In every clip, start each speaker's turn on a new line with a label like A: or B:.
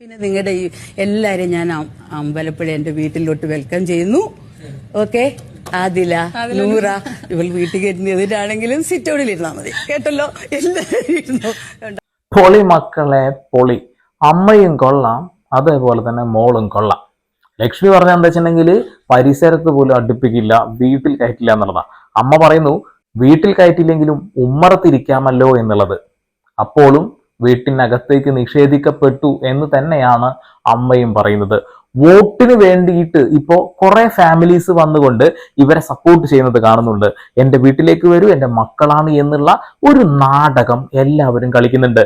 A: പിന്നെ നിങ്ങളുടെ ഈ എല്ലാരെയും ഞാൻ അമ്പലപ്പുഴ എന്റെ വീട്ടിലോട്ട് വെൽക്കം ചെയ്യുന്നു. ഓക്കെ ആദില നൂറ ഇവൾ വീട്ടിൽ കയറ്റുന്നതിനാണെങ്കിലും സിറ്റൗണിൽ ഇരുന്നാൽ മതി. കേട്ടല്ലോ? എല്ലാവരും?
B: പൊളി മക്കളെ പൊളി. അമ്മയും കൊള്ളാം അതേപോലെ തന്നെ മോളും കൊള്ളാം. ലക്ഷ്മി പറഞ്ഞ എന്താ വെച്ചിട്ടുണ്ടെങ്കിൽ പരിസരത്ത് പോലും അടുപ്പിക്കില്ല വീട്ടിൽ കയറ്റില്ല എന്നുള്ളതാ. അമ്മ പറയുന്നു വീട്ടിൽ കയറ്റില്ലെങ്കിലും ഉമ്മറത്തിരിക്കാമല്ലോ എന്നുള്ളത്. അപ്പോഴും വീട്ടിനകത്തേക്ക് നിഷേധിക്കപ്പെട്ടു എന്ന് തന്നെയാണ് അമ്മയും പറയുന്നത്. വോട്ടിന് വേണ്ടിയിട്ട് ഇപ്പോൾ കുറെ ഫാമിലീസ് വന്നുകൊണ്ട് ഇവരെ സപ്പോർട്ട് ചെയ്യുന്നത് കാണുന്നുണ്ട്. എന്റെ വീട്ടിലേക്ക് വരൂ എന്റെ മക്കളാണ് എന്നുള്ള ഒരു നാടകം എല്ലാവരും കളിക്കുന്നുണ്ട്.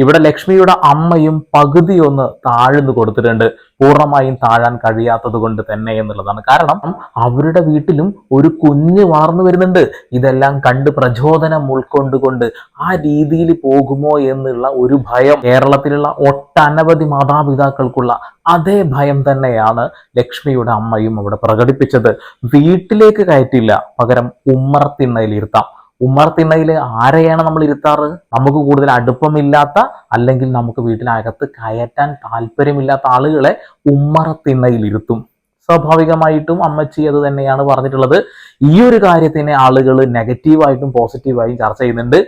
B: ഇവിടെ ലക്ഷ്മിയുടെ അമ്മയും പകുതി ഒന്ന് താഴ്ന്നു കൊടുത്തിട്ടുണ്ട്. പൂർണമായും താഴാൻ കഴിയാത്തത് കൊണ്ട് തന്നെ എന്നുള്ളതാണ്. കാരണം അവരുടെ വീട്ടിലും ഒരു കുഞ്ഞ് വളർന്നു വരുന്നുണ്ട്. ഇതെല്ലാം കണ്ട് പ്രചോദനം ഉൾക്കൊണ്ടുകൊണ്ട് ആ രീതിയിൽ പോകുമോ എന്നുള്ള ഒരു ഭയം കേരളത്തിലുള്ള ഒട്ടനവധി മാതാപിതാക്കൾക്കുള്ള അതേ ഭയം തന്നെയാണ് ലക്ഷ്മിയുടെ അമ്മയും അവിടെ പ്രകടിപ്പിച്ചത്. വീട്ടിലേക്ക് കയറ്റില്ല പകരം ഉമ്മറത്തിണ്ണയിൽ ഇരുത്താം ഉമ്മറത്തിണ്ണയിൽ ആരെയാണ് നമ്മൾ ഇരുത്താറ്? നമുക്ക് കൂടുതൽ അടുപ്പമില്ലാത്ത അല്ലെങ്കിൽ നമുക്ക് വീട്ടിനകത്ത് കയറ്റാൻ താല്പര്യമില്ലാത്ത ആളുകളെ ഉമ്മറത്തിണ്ണയിൽ ഇരുത്തും. സ്വാഭാവികമായിട്ടും അമ്മച്ചി അത് തന്നെയാണ് പറഞ്ഞിട്ടുള്ളത്. ഈ ഒരു കാര്യത്തിനെ ആളുകൾ നെഗറ്റീവായിട്ടും പോസിറ്റീവായും ചർച്ച ചെയ്യുന്നുണ്ട്.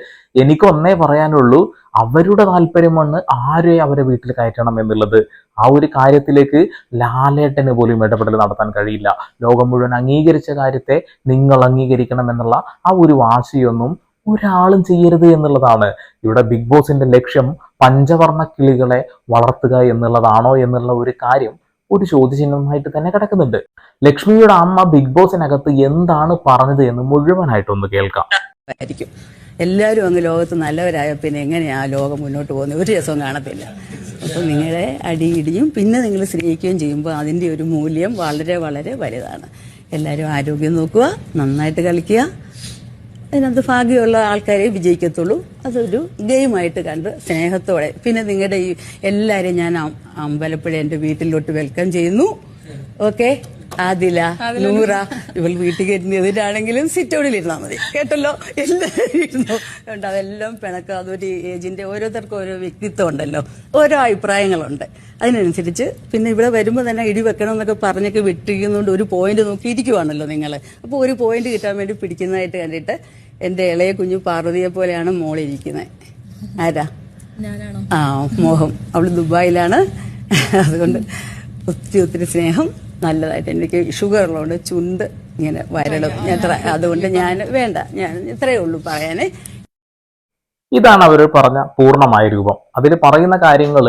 B: എനിക്ക് ഒന്നേ പറയാനുള്ളൂ അവരുടെ താല്പര്യമാണ് ആരെ അവരെ വീട്ടിൽ കയറ്റണം എന്നുള്ളത്. ആ ഒരു കാര്യത്തിലേക്ക് ലാലേട്ടന് പോലും ഇടപെടൽ നടത്താൻ കഴിയില്ല. ലോകം മുഴുവൻ അംഗീകരിച്ച കാര്യത്തെ നിങ്ങൾ അംഗീകരിക്കണം എന്നുള്ള ആ ഒരു വാശിയൊന്നും ഒരാളും ചെയ്യരുത് എന്നുള്ളതാണ്. ഇവിടെ ബിഗ് ബോസിന്റെ ലക്ഷ്യം പഞ്ചവർണ കിളികളെ വളർത്തുക എന്നുള്ളതാണോ എന്നുള്ള ഒരു കാര്യം ഒരു ചോദ്യചിഹ്നമായിട്ട് തന്നെ കിടക്കുന്നുണ്ട്. ലക്ഷ്മിയുടെ അമ്മ ബിഗ് ബോസിനകത്ത് എന്താണ് പറഞ്ഞത് എന്ന് മുഴുവനായിട്ടൊന്ന് കേൾക്കാം.
A: എല്ലാവരും അങ്ങ് ലോകത്ത് നല്ലവരായ പിന്നെ എങ്ങനെയാ ലോകം മുന്നോട്ട് പോകുന്നത്? ഒരു രസവും കാണത്തില്ല. അപ്പോൾ നിങ്ങളെ അടിയിടിയും പിന്നെ നിങ്ങൾ സ്നേഹിക്കുകയും ചെയ്യുമ്പോൾ അതിന്റെ ഒരു മൂല്യം വളരെ വളരെ വലുതാണ്. എല്ലാവരും ആരോഗ്യം നോക്കുക നന്നായിട്ട് കളിക്കുക. അതിനകത്ത് ഭാഗ്യമുള്ള ആൾക്കാരെ വിജയിക്കത്തുള്ളൂ. അതൊരു ഗെയിമായിട്ട് കണ്ട് സ്നേഹത്തോടെ. പിന്നെ നിങ്ങളുടെ ഈ എല്ലാവരെയും ഞാൻ അമ്പലപ്പുഴ എന്റെ വീട്ടിലോട്ട് വെൽക്കം ചെയ്യുന്നു. ഓക്കെ? ആദില നൂറ ഇവൾ വീട്ടിൽ കയറ്റുന്നതിനാണെങ്കിലും സിറ്റൗണിൽ ഇരുന്നാൽ മതി. കേട്ടല്ലോ? എല്ലാം ഇരുന്നു. അതെല്ലാം പിണക്കം. അതൊരു ഏജിന്റെ ഓരോരുത്തർക്കും ഓരോ വ്യക്തിത്വം ഉണ്ടല്ലോ. ഓരോ അഭിപ്രായങ്ങളുണ്ട്. അതിനനുസരിച്ച് പിന്നെ ഇവിടെ വരുമ്പോൾ തന്നെ ഇടി വെക്കണം എന്നൊക്കെ പറഞ്ഞൊക്കെ വിട്ടിരിക്കുന്നതുകൊണ്ട് ഒരു പോയിന്റ് നോക്കി ഇരിക്കുവാണല്ലോ നിങ്ങൾ അപ്പോൾ ഒരു പോയിന്റ് കിട്ടാൻ വേണ്ടി പിടിക്കുന്നതായിട്ട് കണ്ടിട്ട് എന്റെ ഇളയ കുഞ്ഞു പാർവതിയെ പോലെയാണ് മോളിരിക്കുന്നത് ആരാ? ആ മോഹം. അവൾ ദുബായിലാണ്. അതുകൊണ്ട് ഒത്തിരി ഒത്തിരി സ്നേഹം. നല്ലതായിട്ട് എനിക്ക് ഷുഗർ ഉള്ളതുകൊണ്ട് ചുണ്ട് ഇങ്ങനെ വരളും. ഞാൻ അതുകൊണ്ട് ഞാൻ വേണ്ട. ഞാൻ ഇത്രയേ ഉള്ളൂ പറയാനേ.
B: ഇതാണ് അവർ പറഞ്ഞ പൂർണമായ രൂപം. അതിൽ പറയുന്ന കാര്യങ്ങൾ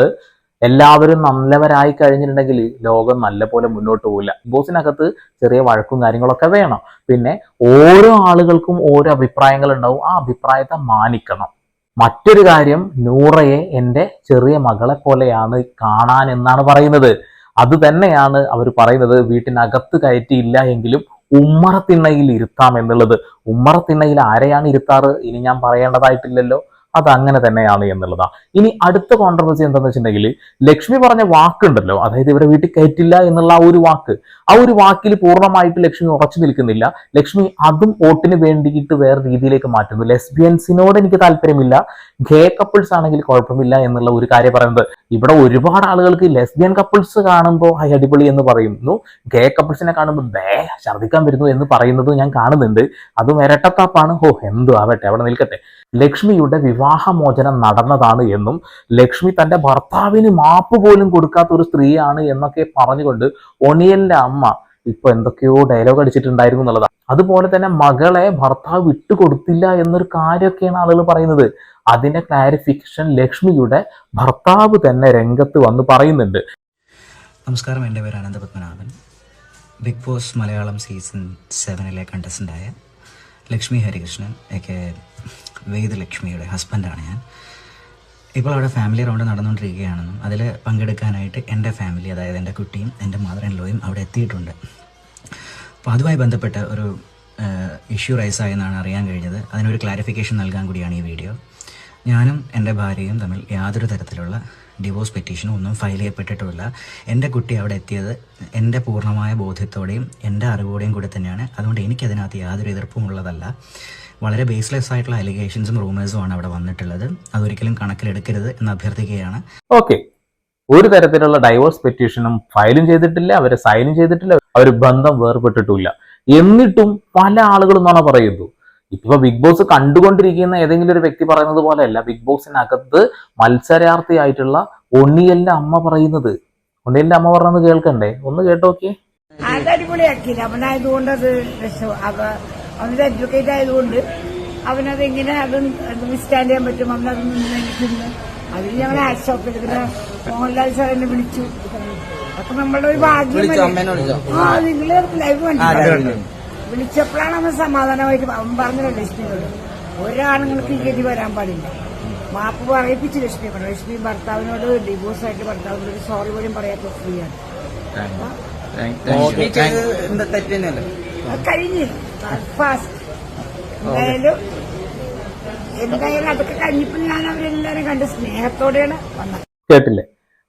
B: എല്ലാവരും നല്ലവരായി കഴിഞ്ഞിട്ടുണ്ടെങ്കിൽ ലോകം നല്ലപോലെ മുന്നോട്ട് പോകില്ല ബോസിനകത്ത് ചെറിയ വഴക്കും കാര്യങ്ങളൊക്കെ വേണം. പിന്നെ ഓരോ ആളുകൾക്കും ഓരോ അഭിപ്രായങ്ങൾ ഉണ്ടാവും. ആ അഭിപ്രായത്തെ മാനിക്കണം. മറ്റൊരു കാര്യം നൂറയെ എന്റെ ചെറിയ മകളെ പോലെയാണ് കാണാൻ എന്നാണ് പറയുന്നത്. അത് തന്നെയാണ് അവർ പറയുന്നത് വീട്ടിനകത്ത് കയറ്റിയില്ല എങ്കിലും ഉമ്മറത്തിണ്ണയിൽ ഇരുത്താം എന്നുള്ളത്. ഉമ്മറത്തിണ്ണയിൽ ആരെയാണ് ഇരുത്താറ്? ഇനി ഞാൻ പറയേണ്ടതായിട്ടില്ലല്ലോ. അത് അങ്ങനെ തന്നെയാണ് എന്നുള്ളതാ. ഇനി അടുത്ത കോൺട്രവേഴ്സി എന്താണെന്ന് വെച്ചിട്ടുണ്ടെങ്കിൽ ലക്ഷ്മി പറഞ്ഞ വാക്കുണ്ടല്ലോ അതായത് ഇവരെ വീട്ടിൽ കയറ്റില്ല എന്നുള്ള ആ ഒരു വാക്ക്. ആ ഒരു വാക്കിൽ പൂർണമായിട്ട് ലക്ഷ്മി ഉറച്ചു നിൽക്കുന്നില്ല. ലക്ഷ്മി അതും വോട്ടിന് വേണ്ടിയിട്ട് വേറെ രീതിയിലേക്ക് മാറ്റുന്നു. ലെസ്ബിയൻസിനോട് എനിക്ക് താല്പര്യമില്ല. ഗേ കപ്പിൾസ് ആണെങ്കിൽ കുഴപ്പമില്ല എന്നുള്ള ഒരു കാര്യം പറയുന്നത്. ഇവിടെ ഒരുപാട് ആളുകൾക്ക് ലെസ്ബിയൻ കപ്പിൾസ് കാണുമ്പോൾ ഹൈ അടിപൊളി എന്ന് പറയുന്നു. ഗേ കപ്പിൾസിനെ കാണുമ്പോൾ ബേ ഛർദ്ദിക്കാൻ വരുന്നു എന്ന് പറയുന്നത് ഞാൻ കാണുന്നുണ്ട്. അതും ഇരട്ടത്താപ്പാണ്. ഹോ എന്തു ആവട്ടെ അവിടെ നിൽക്കട്ടെ. ലക്ഷ്മിയുടെ വിവാഹമോചനം നടന്നതാണ് എന്നും ലക്ഷ്മി തന്റെ ഭർത്താവിന് മാപ്പ് പോലും കൊടുക്കാത്ത ഒരു സ്ത്രീയാണ് എന്നൊക്കെ പറഞ്ഞുകൊണ്ട് ഒണിയലിന്റെ അമ്മ ഇപ്പൊ എന്തൊക്കെയോ ഡയലോഗ് അടിച്ചിട്ടുണ്ടായിരുന്നു എന്നുള്ളതാണ്. അതുപോലെ തന്നെ മകളെ ഭർത്താവ് വിട്ടുകൊടുത്തില്ല എന്നൊരു കാര്യമൊക്കെയാണ് ആളുകൾ പറയുന്നത്. അതിന്റെ ക്ലാരിഫിക്കേഷൻ ലക്ഷ്മിയുടെ ഭർത്താവ് തന്നെ രംഗത്ത് വന്ന് പറയുന്നുണ്ട്.
C: നമസ്കാരം. എന്റെ പേര് Ananthapadmanabhan big boss Malayalam season സെവനിലെ കണ്ടസ്റ്റന്റായ ലക്ഷ്മി ഹരികൃഷ്ണൻ ഒക്കെ വേദ് ലക്ഷ്മിയുടെ ഹസ്ബൻഡാണ് ഞാൻ. ഇപ്പോൾ അവിടെ ഫാമിലി റൗണ്ട് നടന്നുകൊണ്ടിരിക്കുകയാണെന്നും അതിൽ പങ്കെടുക്കാനായിട്ട് എന്റെ ഫാമിലി അതായത് എന്റെ കുട്ടിയും എന്റെ മദർ ലോയും അവിടെ എത്തിയിട്ടുണ്ട്. അപ്പോൾ അതുമായി ബന്ധപ്പെട്ട ഒരു ഇഷ്യൂ റൈസായി എന്നാണ് അറിയാൻ കഴിഞ്ഞത്. അതിനൊരു ക്ലാരിഫിക്കേഷൻ നൽകാൻ കൂടിയാണ് ഈ വീഡിയോ ഞാനും എന്റെ ഭാര്യയും തമ്മിൽ യാതൊരു തരത്തിലുള്ള ഡിവോഴ്സ് പെറ്റീഷനും ഒന്നും ഫയൽ ചെയ്യപ്പെട്ടിട്ടുമില്ല. എന്റെ കുട്ടി അവിടെ എത്തിയത് എന്റെ പൂർണമായ ബോധ്യത്തോടെയും എന്റെ അറിവോടെയും കൂടി തന്നെയാണ്. അതുകൊണ്ട് എനിക്കതിനകത്ത് യാതൊരു എതിർപ്പും ഉള്ളതല്ല. വളരെ ബേസ്ലെസ് ആയിട്ടുള്ള അലിഗേഷൻസും റൂമേഴ്സും ആണ് അവിടെ വന്നിട്ടുള്ളത്. അതൊരിക്കലും കണക്കിലെടുക്കരുത് എന്ന് അഭ്യർത്ഥിക്കുകയാണ്.
B: ഓക്കെ ഒരു തരത്തിലുള്ള ഡൈവോഴ്സ് പെറ്റീഷനും ഫയലും ചെയ്തിട്ടില്ല അവരെ സൈനും ചെയ്തിട്ടില്ല അവർ ബന്ധം വേർപെട്ടിട്ടില്ല എന്നിട്ടും പല ആളുകളും എന്നാണ് പറയുന്നു. ഇപ്പൊ ബിഗ് ബോസ് കണ്ടുകൊണ്ടിരിക്കുന്ന ഏതെങ്കിലും ഒരു വ്യക്തി പറയുന്നത് പോലെയല്ല. ബിഗ് ബോസിനകത്ത് മത്സരാർത്ഥിയായിട്ടുള്ള ഒണിയലിന്റെ അമ്മ പറയുന്നത്. ഒണിയലിന്റെ അമ്മ പറഞ്ഞത് കേൾക്കണ്ടേ? ഒന്ന് കേട്ടോക്കെ
D: അത് അടിപൊളിയാക്കിയില്ല അവനായതുകൊണ്ട് അത് അവനൊരു അഡ്വക്കേറ്റ് ആയതുകൊണ്ട് അവനത് എങ്ങനെ അത് വിസ്റ്റാൻഡ് ചെയ്യാൻ പറ്റും? അവനത് നിന്ന് അതിൽ ഞങ്ങൾ ഹാറ്റ്സ് ഓഫ് എടുക്കുന്ന മോഹൻലാൽ സാർ എന്നെ വിളിച്ചു. അപ്പൊ നമ്മളുടെ ഒരു ഭാഗ്യം ആ നിങ്ങൾ ലൈവ് കണ്ടു. വിളിച്ചപ്പോഴാണ് അവൻ സമാധാനമായിട്ട് അവൻ പറഞ്ഞു ലക്ഷ്മിയോട്. ഒരാണുങ്ങൾക്ക് ഗതി വരാൻ പാടില്ല. മാപ്പ് പറയിപ്പിച്ച് ലക്ഷ്മി പറഞ്ഞു ലക്ഷ്മി ഭർത്താവിനോട് ഡിവോഴ്സ് ആയിട്ട് ഭർത്താവിനോട് ഒരു സോറി പോലും പറയാത്ത സ്ത്രീയാണ്
E: എന്താ
B: കേട്ടില്ലേ?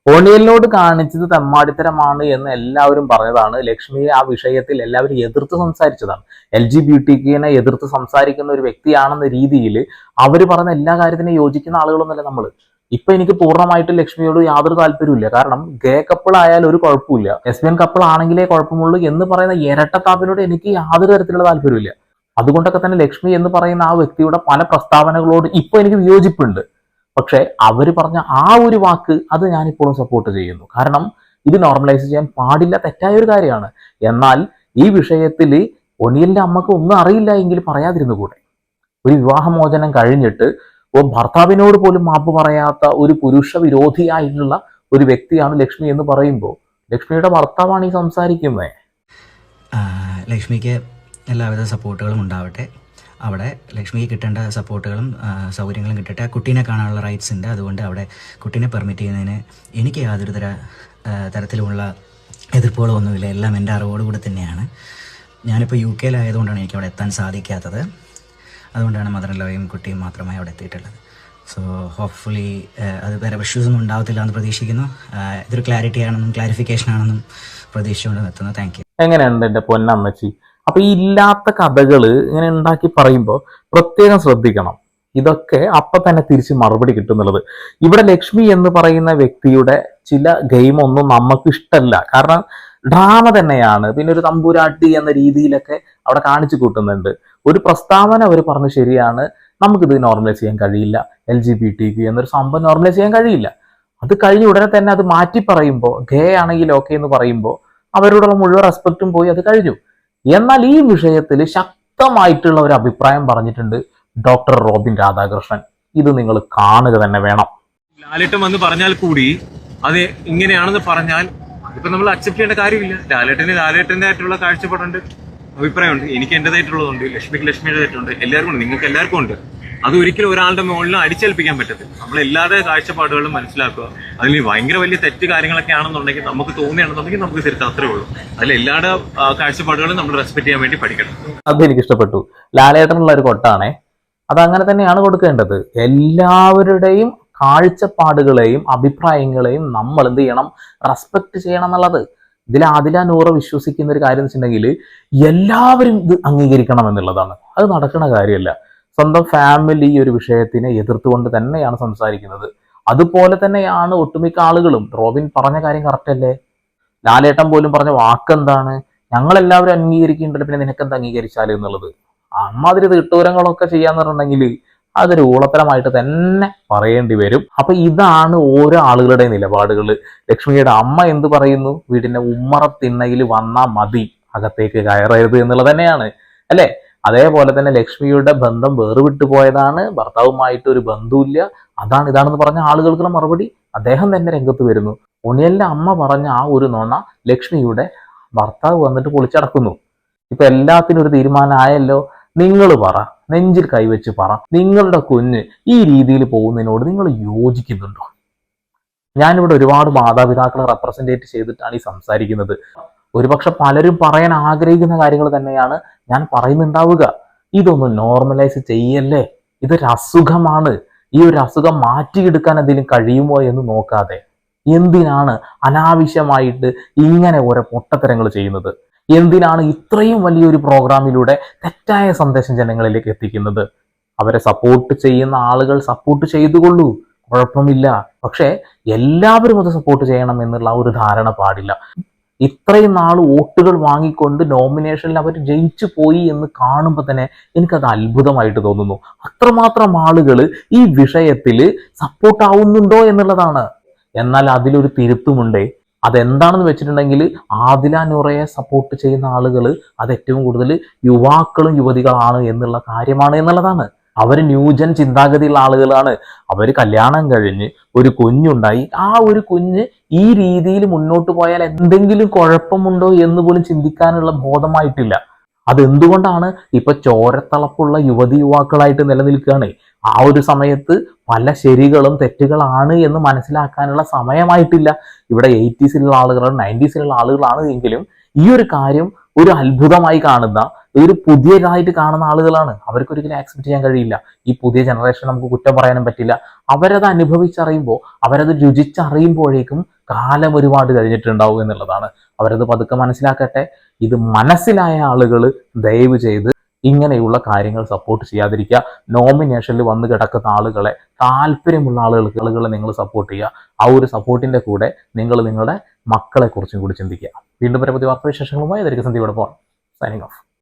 B: ഓണിയലിനോട് കാണിച്ചത് തെമ്മാടിത്തരമാണ് എന്ന് എല്ലാവരും പറഞ്ഞതാണ്. ലക്ഷ്മിയെ ആ വിഷയത്തിൽ എല്ലാവരും എതിർത്ത് സംസാരിച്ചതാണ്. എൽ ജി ബി ടിക്കിനെ എതിർത്ത് സംസാരിക്കുന്ന ഒരു വ്യക്തിയാണെന്ന രീതിയിൽ അവർ പറഞ്ഞ എല്ലാ കാര്യത്തിനും യോജിക്കുന്ന ആളുകളൊന്നുമല്ല നമ്മൾ ഇപ്പൊ എനിക്ക് പൂർണമായിട്ട് ലക്ഷ്മിയോട് യാതൊരു താല്പര്യമില്ല കാരണം ഗേ കപ്പിൾ ആയാലും ഒരു കുഴപ്പമില്ല ലെസ്ബിയൻ കപ്പിൾ ആണെങ്കിലേ കുഴപ്പമുള്ളൂ എന്ന് പറയുന്ന ഇരട്ടത്താപ്പിനോട് എനിക്ക് യാതൊരു തരത്തിലുള്ള താല്പര്യമില്ല അതുകൊണ്ടൊക്കെ തന്നെ ലക്ഷ്മി എന്ന് പറയുന്ന ആ വ്യക്തിയുടെ പല പ്രസ്താവനകളോട് ഇപ്പൊ എനിക്ക് വിയോജിപ്പുണ്ട്. പക്ഷെ അവർ പറഞ്ഞ ആ ഒരു വാക്ക് അത് ഞാൻ ഇപ്പോഴും സപ്പോർട്ട് ചെയ്യുന്നു. കാരണം ഇത് നോർമലൈസ് ചെയ്യാൻ പാടില്ല തെറ്റായ ഒരു കാര്യമാണ്. എന്നാൽ ഈ വിഷയത്തിൽ ഒനിയലിന്റെ അമ്മയ്ക്ക് ഒന്നും അറിയില്ല എങ്കിൽ പറയാതിരുന്നു കൂടെ ഒരു വിവാഹമോചനം കഴിഞ്ഞിട്ട് ഭർത്താവിനോട് പോലും മാപ്പ് പറയാത്ത ഒരു പുരുഷ വിരോധിയായിട്ടുള്ള ഒരു വ്യക്തിയാണ് ലക്ഷ്മി എന്ന് പറയുമ്പോൾ ലക്ഷ്മിയുടെ ഭർത്താവാണ് ഈ സംസാരിക്കുന്നത്.
C: ലക്ഷ്മിക്ക് എല്ലാവിധ സപ്പോർട്ടുകളും ഉണ്ടാവട്ടെ. അവിടെ ലക്ഷ്മിക്ക് കിട്ടേണ്ട സപ്പോർട്ടുകളും സൗകര്യങ്ങളും കിട്ടട്ടെ. കുട്ടീനെ കാണാനുള്ള റൈറ്റ്സ് ഉണ്ട്. അതുകൊണ്ട് അവിടെ കുട്ടീനെ പെർമിറ്റ് ചെയ്യുന്നതിന് എനിക്ക് യാതൊരു തര തരത്തിലുമുള്ള എതിർപ്പുകളോ ഒന്നുമില്ല എല്ലാം എന്റെ അറിവോടുകൂടി തന്നെയാണ്. ഞാനിപ്പോൾ യു കെയിലായതുകൊണ്ടാണ് എനിക്ക് അവിടെ എത്താൻ സാധിക്കാത്തത്. അതുകൊണ്ടാണ് മദർ ലോയും കുട്ടിയും മാത്രമായി അവിടെ എത്തിയിട്ടുള്ളത്. സോ ഹോപ്പ്ഫുള്ളി അത് വേറെ ഇഷ്യൂസ് ഒന്നും ഉണ്ടാവത്തില്ല എന്ന് പ്രതീക്ഷിക്കുന്നു. ഇതൊരു ക്ലാരിറ്റി ആണെന്നും ക്ലാരിഫിക്കേഷൻ ആണെന്നും പ്രതീക്ഷിച്ചുകൊണ്ട് നിർത്തുന്നു. താങ്ക് യു
B: എങ്ങനെയുണ്ട് എന്റെ പൊന്നമ്മച്ചി? അപ്പൊ ഈ ഇല്ലാത്ത കഥകൾ ഇങ്ങനെ ഉണ്ടാക്കി പറയുമ്പോൾ പ്രത്യേകം ശ്രദ്ധിക്കണം. ഇതൊക്കെ അപ്പൊ തന്നെ തിരിച്ച് മറുപടി കിട്ടുന്നുള്ളത്. ഇവിടെ ലക്ഷ്മി എന്ന് പറയുന്ന വ്യക്തിയുടെ ചില ഗെയിം ഒന്നും നമുക്ക് ഇഷ്ടമല്ല കാരണം ഡ്രാമ തന്നെയാണ്. പിന്നെ ഒരു തമ്പുരാട്ടി എന്ന രീതിയിലൊക്കെ അവിടെ കാണിച്ചു കൂട്ടുന്നുണ്ട്. ഒരു പ്രസ്താവന അവർ പറഞ്ഞു ശരിയാണ്. നമുക്കിത് നോർമലൈസ് ചെയ്യാൻ കഴിയില്ല. എൽ ജി ബി ടി എന്നൊരു സംഭവം നോർമലൈസ് ചെയ്യാൻ കഴിയില്ല. അത് കഴിഞ്ഞ് ഉടനെ തന്നെ അത് മാറ്റി പറയുമ്പോൾ ഗേ ആണെങ്കിൽ ഓക്കെ എന്ന് പറയുമ്പോൾ അവരോടുള്ള മുഴുവൻ റെസ്പെക്റ്റും പോയി അത് കഴിഞ്ഞു. എന്നാൽ ഈ വിഷയത്തിൽ ശക്തമായിട്ടുള്ള ഒരു അഭിപ്രായം പറഞ്ഞിട്ടുണ്ട് ഡോക്ടർ റോബിൻ രാധാകൃഷ്ണൻ. ഇത് നിങ്ങൾ കാണുക തന്നെ വേണം.
F: ലാലിട്ടം എന്ന് പറഞ്ഞാൽ കൂടി അത് ഇങ്ങനെയാണെന്ന് പറഞ്ഞാൽ ഇപ്പൊ നമ്മൾ അക്സെപ്റ്റ് ചെയ്യേണ്ട കാര്യമില്ല. ലാലേട്ടന് ലാലേട്ടന്റെ ആയിട്ടുള്ള കാഴ്ചപ്പാടുണ്ട് അഭിപ്രായമുണ്ട്. എനിക്ക് എന്റേതായിട്ടുള്ളതുണ്ട്. ലക്ഷ്മിക്ക് ലക്ഷ്മിയുടേതായിട്ടുണ്ട്. എല്ലാവർക്കും ഉണ്ട്. നിങ്ങൾക്ക് എല്ലാവർക്കും ഉണ്ട്. അത് ഒരിക്കലും ഒരാളുടെ മുകളിലും അടിച്ചേൽപ്പിക്കാൻ പറ്റത്തില്ല. നമ്മൾ എല്ലാവരുടെ കാഴ്ചപ്പാടുകളും മനസ്സിലാക്കുക. അതിൽ ഭയങ്കര വലിയ തെറ്റ് കാര്യങ്ങളൊക്കെ ആണെന്നുണ്ടെങ്കിൽ നമുക്ക് തോന്നുകയാണെന്നുണ്ടെങ്കിൽ നമുക്ക് തിരുത്താം. അത്രേ ഉള്ളൂ. അതിൽ എല്ലാവരുടെ കാഴ്ചപ്പാടുകളും നമ്മൾ റെസ്പെക്ട് ചെയ്യാൻ വേണ്ടി പഠിക്കണം.
B: അത് എനിക്ക് ഇഷ്ടപ്പെട്ടു ലാലേട്ടനുള്ള ഒരു കൊട്ടാണേ. അത് അങ്ങനെ തന്നെയാണ് കൊടുക്കേണ്ടത്. എല്ലാവരുടെയും കാഴ്ചപ്പാടുകളെയും അഭിപ്രായങ്ങളെയും നമ്മൾ എന്ത് ചെയ്യണം? റെസ്പെക്ട് ചെയ്യണം എന്നുള്ളത്. ഇതിൽ ആദില നൂറ വിശ്വസിക്കുന്ന ഒരു കാര്യം വെച്ചിട്ടുണ്ടെങ്കിൽ എല്ലാവരും ഇത് അംഗീകരിക്കണം എന്നുള്ളതാണ്. അത് നടക്കുന്ന കാര്യമല്ല. സ്വന്തം ഫാമിലി ഒരു വിഷയത്തിനെ എതിർത്തുകൊണ്ട് തന്നെയാണ് സംസാരിക്കുന്നത്. അതുപോലെ തന്നെയാണ് ഒട്ടുമിക്ക ആളുകളും. റോബിൻ പറഞ്ഞ കാര്യം കറക്റ്റ് അല്ലേ? ലാലേട്ടൻ പോലും പറഞ്ഞ വാക്കെന്താണ് ഞങ്ങളെല്ലാവരും അംഗീകരിക്കേണ്ടത് പിന്നെ നിനക്കെന്ത് അംഗീകരിച്ചാൽ എന്നുള്ളത്. അമ്മാതിരി തീട്ടൂരങ്ങളൊക്കെ ചെയ്യാന്ന് പറഞ്ഞിട്ടുണ്ടെങ്കിൽ അതൊരു ഊളത്തരമായിട്ട് തന്നെ പറയേണ്ടി വരും. അപ്പൊ ഇതാണ് ഓരോ ആളുകളുടെ നിലപാടുകൾ ലക്ഷ്മിയുടെ അമ്മ എന്ത് പറയുന്നു? വീടിന്റെ ഉമ്മറത്തിണ്ണയിൽ വന്നാ മതി. അകത്തേക്ക് കയറരുത് എന്നുള്ളത് തന്നെയാണ്. അല്ലെ? അതേപോലെ തന്നെ ലക്ഷ്മിയുടെ ബന്ധം വേറുവിട്ടു പോയതാണ്. ഭർത്താവുമായിട്ട് ഒരു ബന്ധമില്ല അതാണ് ഇതാണെന്ന് പറഞ്ഞ ആളുകൾക്കുള്ള മറുപടി. അദ്ദേഹം തന്നെ രംഗത്ത് വരുന്നു. ഉണിയലിന്റെ അമ്മ പറഞ്ഞ ആ ഒരു നോണ ലക്ഷ്മിയുടെ ഭർത്താവ് വന്നിട്ട് പൊളിച്ചടക്കുന്നു. ഇപ്പൊ എല്ലാത്തിനും ഒരു തീരുമാനമായല്ലോ. നിങ്ങൾ പറ. നെഞ്ചിൽ കൈവച്ച് പറ. നിങ്ങളുടെ കുഞ്ഞ് ഈ രീതിയിൽ പോകുന്നതിനോട് നിങ്ങൾ യോജിക്കുന്നുണ്ടോ? ഞാനിവിടെ ഒരുപാട് മാതാപിതാക്കളെ റെപ്രസെന്റേറ്റ് ചെയ്തിട്ടാണ് ഈ സംസാരിക്കുന്നത്. ഒരുപക്ഷെ പലരും പറയാൻ ആഗ്രഹിക്കുന്ന കാര്യങ്ങൾ തന്നെയാണ് ഞാൻ പറയുന്നുണ്ടാവുക. ഇതൊന്ന് നോർമലൈസ് ചെയ്യല്ലേ? ഇതൊരു അസുഖമാണ്. ഈ ഒരു അസുഖം മാറ്റിയെടുക്കാൻ എന്തെങ്കിലും കഴിയുമോ എന്ന് നോക്കാതെ. എന്തിനാണ് അനാവശ്യമായിട്ട് ഇങ്ങനെ ഓരോ പൊട്ടത്തരങ്ങൾ ചെയ്യുന്നത്? എന്തിനാണ് ഇത്രയും വലിയൊരു പ്രോഗ്രാമിലൂടെ തെറ്റായ സന്ദേശം ജനങ്ങളിലേക്ക് എത്തിക്കുന്നത്? അവരെ സപ്പോർട്ട് ചെയ്യുന്ന ആളുകൾ സപ്പോർട്ട് ചെയ്തുകൊള്ളൂ. കുഴപ്പമില്ല. പക്ഷേ എല്ലാവരും അത് സപ്പോർട്ട് ചെയ്യണം എന്നുള്ള ഒരു ധാരണ പാടില്ല. ഇത്രയും നാൾ വോട്ടുകൾ വാങ്ങിക്കൊണ്ട് നോമിനേഷനിൽ അവർ ജയിച്ചു പോയി എന്ന് കാണുമ്പോൾ തന്നെ എനിക്കത് അത്ഭുതമായിട്ട് തോന്നുന്നു. അത്രമാത്രം ആളുകൾ ഈ വിഷയത്തിൽ സപ്പോർട്ട് ആവുന്നുണ്ടോ എന്നുള്ളതാണ്. എന്നാൽ അതിലൊരു തിരുത്തുമുണ്ടേ? അതെന്താണെന്ന് വെച്ചിട്ടുണ്ടെങ്കിൽ ആദില നൂറയെ സപ്പോർട്ട് ചെയ്യുന്ന ആളുകൾ അത് ഏറ്റവും കൂടുതൽ യുവാക്കളും യുവതികളാണ് എന്നുള്ള കാര്യമാണ് എന്നുള്ളതാണ്. അവർ ന്യൂജൻ ചിന്താഗതിയുള്ള ആളുകളാണ്. അവർ കല്യാണം കഴിഞ്ഞ് ഒരു കുഞ്ഞുണ്ടായി. ആ ഒരു കുഞ്ഞ് ഈ രീതിയിൽ മുന്നോട്ട് പോയാൽ എന്തെങ്കിലും കുഴപ്പമുണ്ടോ എന്ന് പോലും ചിന്തിക്കാനുള്ള ബോധമായിട്ടില്ല. അതെന്തുകൊണ്ടാണ് ഇപ്പൊ ചോരത്തളപ്പുള്ള യുവതി യുവാക്കളായിട്ട് നിലനിൽക്കുകയാണ്? ആ ഒരു സമയത്ത് പല ശരികളും തെറ്റുകളാണ് എന്ന് മനസ്സിലാക്കാനുള്ള സമയമായിട്ടില്ല. ഇവിടെ എയ്റ്റീസിലുള്ള ആളുകളാണ് നയന്റീസിലുള്ള ആളുകളാണ് എങ്കിലും ഈ ഒരു കാര്യം ഒരു അത്ഭുതമായി കാണുന്ന ഒരു പുതിയതായിട്ട് കാണുന്ന ആളുകളാണ്. അവർക്ക് ഒരിക്കലും ആക്സെപ്റ്റ് ചെയ്യാൻ കഴിയില്ല. ഈ പുതിയ ജനറേഷൻ നമുക്ക് കുറ്റം പറയാനും പറ്റില്ല. അവരത് അനുഭവിച്ചറിയുമ്പോൾ അവരത് രുചിച്ചറിയുമ്പോഴേക്കും കാലം ഒരുപാട് കഴിഞ്ഞിട്ടുണ്ടാവും എന്നുള്ളതാണ്. അവരത് പതുക്കെ മനസ്സിലാക്കട്ടെ. ഇത് മനസ്സിലായ ആളുകൾ ദയവ് ചെയ്ത് ഇങ്ങനെയുള്ള കാര്യങ്ങൾ സപ്പോർട്ട് ചെയ്യാതിരിക്കുക. നോമിനേഷനിൽ വന്ന് കിടക്കുന്ന ആളുകളെ താല്പര്യമുള്ള ആളുകൾക്ക് ആളുകളെ നിങ്ങൾ സപ്പോർട്ട് ചെയ്യുക. ആ ഒരു സപ്പോർട്ടിന്റെ കൂടെ നിങ്ങൾ നിങ്ങളുടെ മക്കളെ കുറിച്ചും കൂടി ചിന്തിക്കുക. വീണ്ടും പരമതി വാർത്താവിശേഷങ്ങളുമായി അതായിരിക്കും സന്ധ്യയോടൊപ്പം സൈനിങ് ഓഫ്